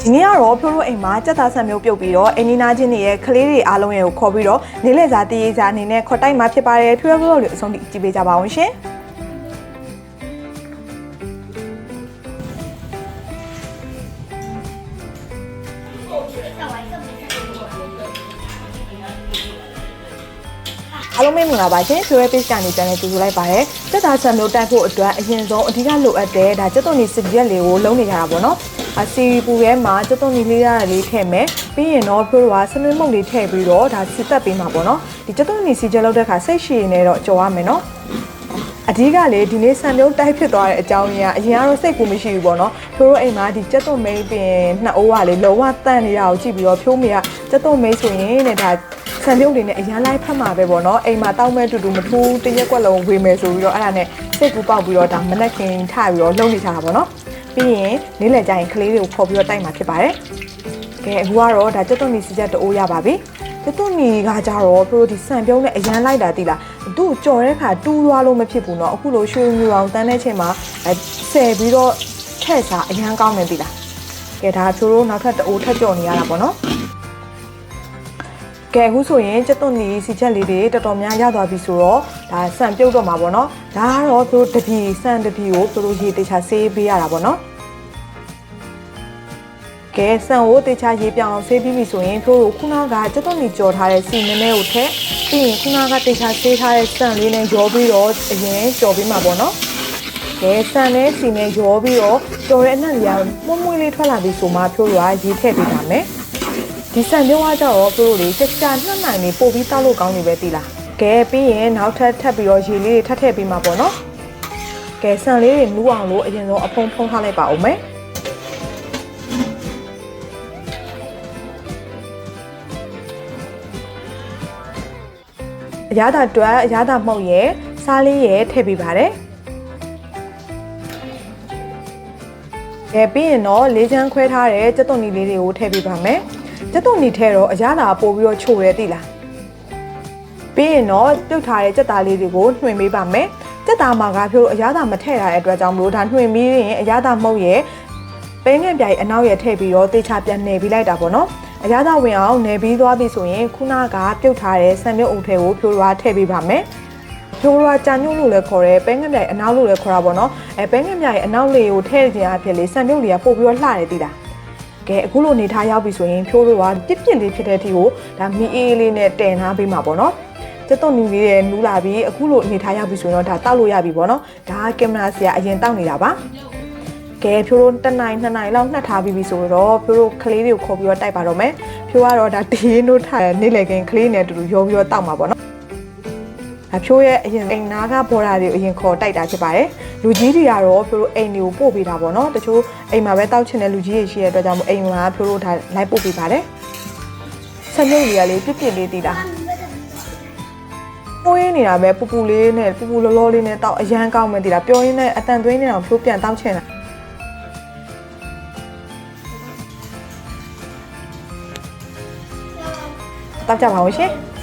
ဒီနေ့ကတော့ဖြိုးတို့အိမ်မှာစက်သားဆန်မျိုးပြုတ်ပြီးတော့အင်းနီနာချင်းတွေရဲ့ကလေးတွေအားလုံးရဲ့ကိုခေါ်ပြီးတော့နေလေစာတည်ရေးစာအနေနဲ့ခေါ်တိုက်မှာဖြစ်ပါတယ်ဖြိုးတို့တို့အဆုံးထိကြည့်ပေးကြပါအောင်ရှင် အားလုံးမင်္ဂလာပါရှင်ဖြိုးရဲ page ကနေပြန်လည်ကြိုဆိုလိုက်ပါတယ်စက်သားဆန်မျိုးတိုက်ဖို့အတွက်အရင်ဆုံးအဓိကလိုအပ်တဲ့ဒါစက်သွန်နီစစ်ရက်လေးကိုလုံးနေကြတာပေါ့နော်အစီပူထဲမှာစက်သွန်နီလေးရလေးထည့်မယ်ပြီးရင်တော့ဖြိုးတို့ကဆမင်းမုတ်လေးထည့်ပြီးတော့ဒါစစ်တက်ပေးမှာပေါ့နော်ဒီစက်သွန်နီစီချက်လောက်တဲ့ခါစိတ်ရှည်နေတော့ကြော်ရမယ်နော်အဓိကလေဒီနေ့ဆန်ပြုံးတိုက်ဖြစ်သွားတဲ့အကြောင်းရင်းကအရင်ကတော့စိတ်ကူမရှိဘူးပေါ့နော်ဖြိုးတို့အိမ်မှာဒီကြက်သွန်မိတ်ပင်နှစ်အိုးကလေလုံးဝတန့်နေတာကိုကြည့်ပြီးတော့ဖြိုးမေကကြက်သွန်မိတ်ဆိုရင်တဲ့ဒါ ဆန်ပြုံးတွေနဲ့အရင်လိုက်ဖတ်မှာပဲပေါ့နော်အိမ်မှာတောက်မဲ့တူတူမထူးတရက်ကွက်လုံးဝေမယ်ဆိုပြီးတော့အဲ့ဒါနဲ့စိတ်ကူပေါက်ပြီးတော့ဒါမနက်ခင်းထပြီးတော့လှုပ်နေကြတာပေါ့နော်ပြီးရင်နေ့လယ်ကျရင်ကလေးတွေကိုခေါ်ပြီးတော့တိုက်မှာဖြစ်ပါတယ်ကဲအခုကတော့ဒါကြက်သွန်မီစီချက်တအိုးရပါပြီကြက်သွန်မီကကြတော့ဖြိုးဒီဆန်ပြုံးနဲ့အရင်လိုက်တာတိလားသူ့ကြော်တဲ့ခါတူးသွားလို့မဖြစ်ဘူးเนาะအခုလိုရွှေငူအောင်တန်းတဲ့ချိန်မှာအဲဆယ်ပြီးတော့ထက်စားအရန်ကောင်းနေပြီလားကဲဒါဖြိုးတို့နောက်ထပ်တအိုးထပ်ကြော်နေရတာပေါ့နော် ကဲအခုဆိုရင်ကျက်သွန်နီစီချက်လေးတွေတော်တော်များရသွားပြီဆိုတော့ဒါဆန်ပြုတ်တော့မှာပေါ့နော်ဒါကတော့သူတို့တပြီဆန်တပြီကိုသူတို့ရေတေချာဆေးပေးရတာပေါ့နော်ကဲဆန်ကိုတေချာရေပြောင်အောင်ဆေးပြီးပြီဆိုရင်သူတို့ခုနကကျက်သွန်နီကြော်ထားတဲ့စီနည်းနည်းကိုထည့်ပြီးရင်ခုနကတေချာဆေးထားတဲ့ဆန်လေးနဲ့ရောပြီးတော့အရင်ကြော်ပေးမှာပေါ့နော်ကဲဆန်နဲ့စီနဲ့ရောပြီးတော့တော်တဲ့အနက်လေးကမွှမွှလေးထွက်လာပြီဆိုမှဖြိုးရရေးထည့်ပေးပါမယ် ဒီဆန်ပြုံးကကြတော့ဖြိုးလေးချက်ချာနှံ့နိုင်နေပို့ပြီးတောက်လို့ကောင်းနေပဲသိလားကဲပြီးရင်နောက်ထပ်ထပ်ပြီးတော့ရေလေးတွေထပ်ထည့်ပေးမှာပေါ့နော်ကဲဆန်လေးတွေနူးအောင်လို့အရင်ဆုံးအဖုံဖုံထားလိုက်ပါဦးမယ်အရသာတွက်အရသာမှုတ်ရဲ့စားလေးရဲ့ထည့်ပေးပါတယ်ကဲပြီးရင်တော့လေးချမ်းခွဲထားတဲ့ကြက်သွန်နီလေးတွေကိုထည့်ပေးပါမယ် ကြက်သွန်နီထဲတော့အရသာပို့ပြီးတော့ချိုရဲသိလားပြီးရင်တော့ပြုတ်ထားတဲ့ကြက်သားလေးတွေကိုနှွှင်ပေးပါမယ်ကြက်သားမှာကဖြိုးအရသာမထည့်ရတဲ့အတွက်ကြောင့်မလို့ဒါနှွှင်ပြီးရင်အရသာမှုတ်ရဲ့ပဲငယ်ပြိုင်အနောက်ရဲ့ထည့်ပြီးတော့တေချာပြန်နယ်ပြီးလိုက်တာပေါ့နော်အရသာဝင်အောင်နယ်ပြီးသွားပြီဆိုရင်ခုနကပြုတ်ထားတဲ့ဆန်မြုပ်အုပ်ထဲကိုဖြိုးရွာထည့်ပေးပါမယ်ဖြိုးရကြာညွန့်လို့လည်းခေါ်တယ်ပဲငမြမြိုင်အနောက်လို့လည်းခေါ်တာပေါ့နော်အဲပဲငမြမြိုင်အနောက်လေးကိုထည့်ခြင်းအဖြစ်လေးစံပြုတ်လေးကပို့ပြီးတော့လှတယ်တိလား ကဲအခုလိုနေထားရောက်ပြီဆိုရင်ဖြိုးတို့ကပြစ်ပြစ်လေးဖြစ်တဲ့အထိကိုဒါမီအေးလေးနဲ့တင်ထားပေးမှာပေါ့နော်ကျက်သွန်နီလေးရဲ့နူးလာပြီးအခုလိုအနေထားရောက်ပြီဆိုရင်တော့ဒါတောက်လို့ရပြီပေါ့နော်ဒါကင်မရာဆရာအရင်တောက်နေတာပါကဲဖြိုးတို့တစ်နိုင်နှစ်နိုင်လောက်နှက်ထားပြီးပြီဆိုတော့ဖြိုးတို့ကလေးတွေကိုခေါ်ပြီးတော့တိုက်ပါတော့မယ်ဖြိုးကတော့ဒါတေးနို့ထားနေလေကင်ကလေးနဲ့အတူတူရောပြီးတော့တောက်မှာပေါ့နော်အဖြိုးရဲ့အရင်အိမ်နာကဘော်ဒါတွေကိုအရင်ခေါ်တိုက်တာဖြစ်ပါတယ် လူကြီးတွေကတော့ဖြိုးတို့အိမ်တွေကိုပို့ပေးတာပေါ့နော်တချို့အိမ်မှာပဲတောက်ချင်တဲ့လူကြီးတွေရှိတဲ့အတွက်ကြောင့်မို့အိမ်မှာဖြိုးတို့ဒါလိုက်ပို့ပေးပါတယ်ဆက်မြုပ်တွေကလေးပြစ်ပြစ်လေးတည်တာပိုးရင်းနေတာပဲပူပူလေးနဲ့ပူပူလောလောလေးနဲ့တောက်အရန်ကောင်းမှတည်တာပြောရင်းနဲ့အတန်သွင်းနေအောင်ဖြိုးပြန်တောက်ချင်တာတောက်ကြပါဦးရှင်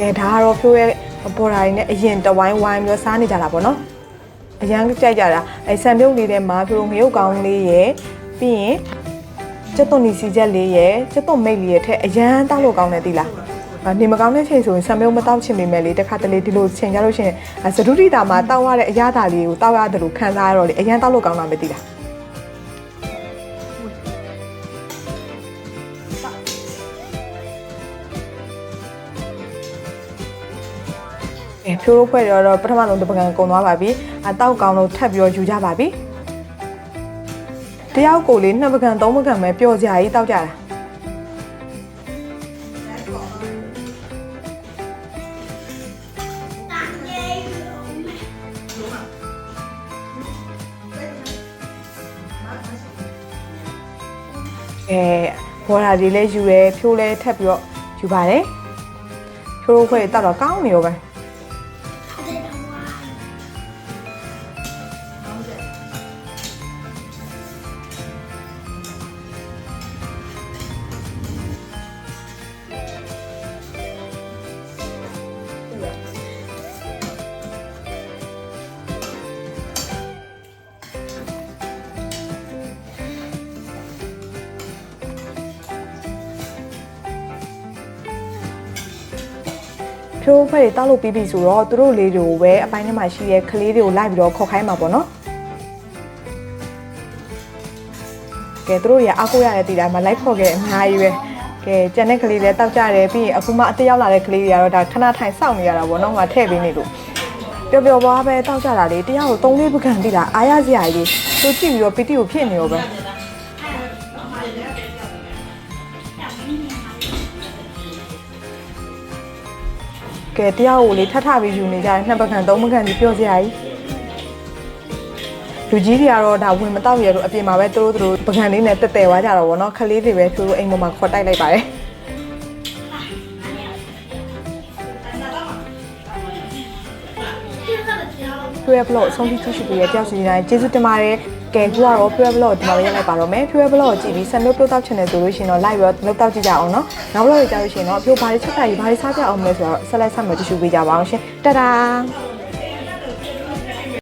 ကဲဒါကတော့ဖြိုးရဲ့ပေါ်တာတွေနဲ့အရင်တဝိုင်းဝိုင်းပြီးတော့စားနေကြတာပေါ့နော်အရန်ကြိုက်ကြတာအဲဆန်ပြုတ်လေးထဲမှာဖြိုးငရုတ်ကောင်းလေးရယ်ပြီးရင်ကျက်သွန်နီစီချက်လေးရယ်ကျက်သွန်မိတ်လေးရယ်ထက်အရန်တောက်လို့ကောင်းတယ်သီလားအာနေမကောင်းတဲ့ချိန်ဆိုရင်ဆံပြုတ်မတောက်ချင်ပေမဲ့လေတခါတလေဒီလိုချိန်ကြလို့ရှိရင်အဲသဒုတိတာမှာတောက်ရတဲ့အရသာလေးကိုတောက်ရတယ်လို့ခံစားရတော့လေအရန်တောက်လို့ကောင်းတာပဲသီလား အဲဖြိုးလို့ဖွဲ့ရတော့ပထမဆုံးတစ်ပကံကုန်သွားပါပြီအတောက်ကောင်းလို့ထပ်ပြီးတော့ယူကြပါပြီတယောက်ကိုလေနှစ်ပကံသုံးပကံပဲပျော်စရာကြီးတောက်ကြတာအဲဘော်ဒါတွေလည်းယူရဲဖြိုးလည်းထပ်ပြီးတော့ယူပါတယ်ဖြိုးလို့ဖွဲ့တောက်တော့ကောင်းနေရောပဲ ဖြိုးဖွဲ့တွေတောက်လို့ပြီးပြီဆိုတော့သူတို့လေးတွေကိုပဲအပိုင်းထဲမှာရှိတဲ့ကလေးတွေကိုလိုက်ပြီးတော့ခေါ်ခိုင်းမှာပေါ့နော်ကဲသူတို့ရအကိုရတဲ့တီတိုင်းမှာလိုက်ခေါ်ခဲ့အများကြီးပဲကဲကျန်တဲ့ကလေးတွေတောက်ကြတယ်ပြီးရင်အခုမှအတက်ရောက်လာတဲ့ကလေးတွေကတော့ဒါခဏထိုင်စောင့်နေရတာပေါ့နော်ငါထည့်ပေးနေလို့ပျော်ပျော်ပါပဲတောက်ကြတာလေတယောက်ကို၃လေးပကံတိတာအားရစရာကြီးသူကြည့်ပြီးတော့ပီတိကိုဖြစ်နေရောပဲ ကဲတယောက်ကိုလေထထပြီးယူနေကြတယ်နှစ်ပကံသုံးပကံဒီပြောစရာကြီးလူကြီးတွေကတော့ဒါဝင်မတော့ရလို့အပြင်မှာပဲသူတို့သူတို့ပကံလေးနဲ့တက်တယ်သွားကြတော့ဗောနော်ခလေးတွေပဲဖြိုးလို့အိမ်ပေါ်မှာခေါ်တိုက်လိုက်ပါတယ်ဖြိုးရဘလော့အဆုံးထိထူးရှိပြီးရကြောက်စီတိုင်းကျေးဇူးတင်ပါတယ် ကဲခုကတော့ဖြိုးရဘလော့ဒီမှာပဲရက်လိုက်ပါတော့မယ်ဖြိုးရဘလော့ကိုကြည့်ပြီးဆန်တို့ပြုတ်တောက်ချင်တယ်ဆိုလို့ရှိရင်တော့ live ရောလောက်တောက်ကြည့်ကြအောင်နော်နောက်ဘလော့ကိုကြားလို့ရှိရင်တော့အဖြိုးဘာတွေချက်တာကြီးဘာတွေစားကြအောင်မလဲဆိုတော့ဆက်လက်ဆက်မကြည့်ရှုပေးကြပါအောင်ရှင်တဒါ